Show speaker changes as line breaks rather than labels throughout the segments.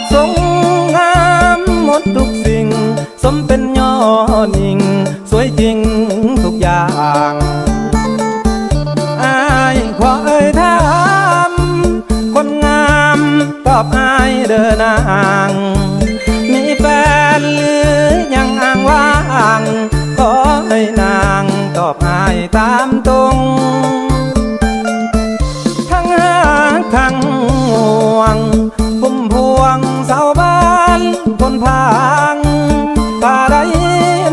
กทรงงามหมดทุกสิ่ง สมเป็นยอดหญิง สวยจริงทุกอย่างอายขอเอ่ยถามคนงามตอบอายเดินนางมีแฟนหรือยังอ้างว่าง ขอให้นางตอบอายตามตรงางถ้าใด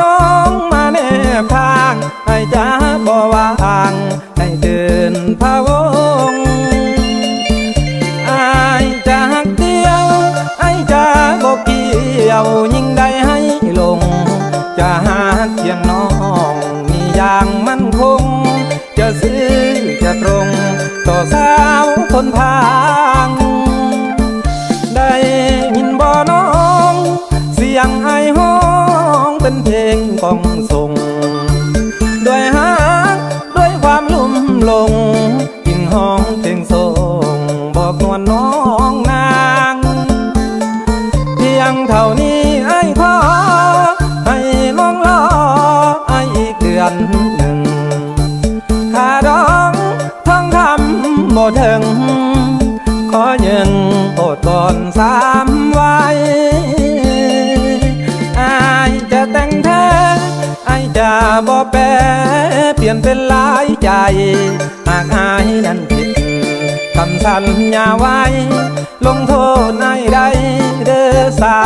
น้องมาแนบทาง ให้จ้าบ่วางให้เดินพะวงอายจะหักเดียวไอ้จะบอกเกี่ยวยิ่งได้ให้ลง จะหาเคียงน้องมีอย่างมั่นคง จะซื้อจะตรง ต่อสาวคนพา นห้องเพลงส่งบอกนวลน้องนาง เพียงเท่านี้ไอ้ขอให้น้องรอไอ้อีกเดือนหนึ่งถ้าร้องท่องคำบ่ถึง ขอยิงอดก่อนสามไว้อายจะแต่งแท้ไอายจะบ่แปรเปลี่ยนเป็นหลายใจหากอาย คำสัญญาไว้ ลงโทษนายใดเด้อสา